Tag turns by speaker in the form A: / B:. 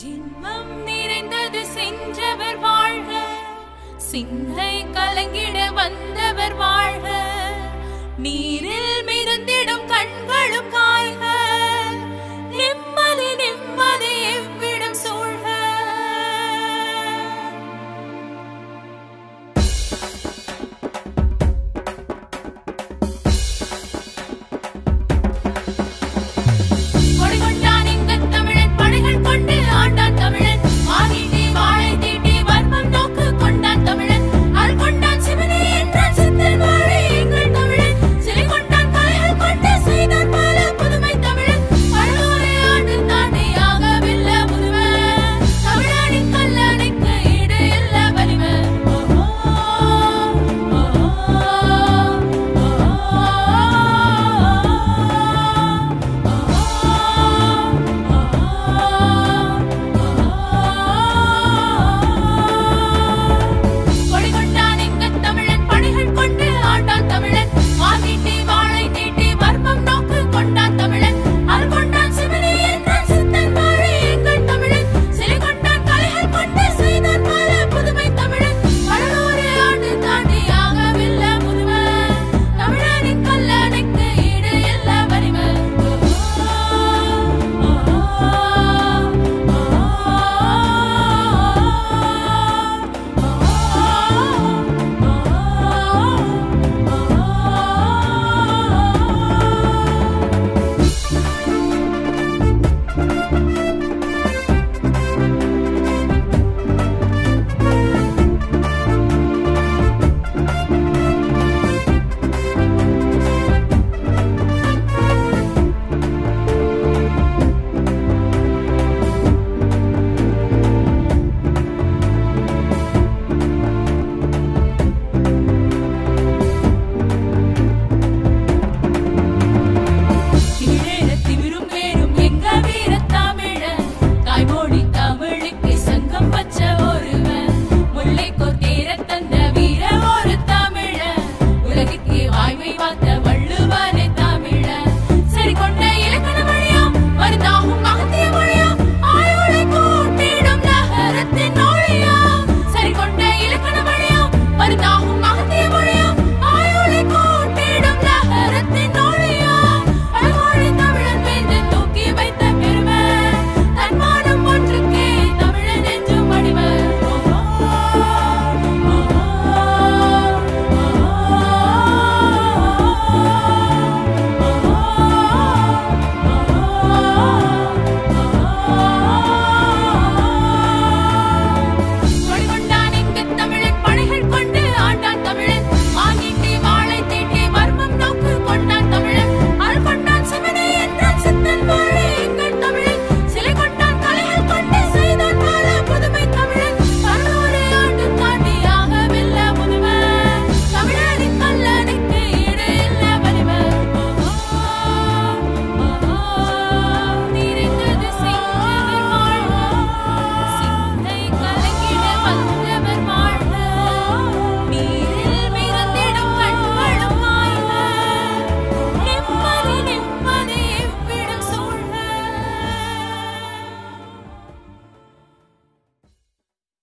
A: ஜின்மம் நிறைந்தது சென்றவர் வாழ்க. சிந்தை கலங்கிட வந்தவர் வாழ்க. நீரில் மிதந்திடும் கண்களும் கா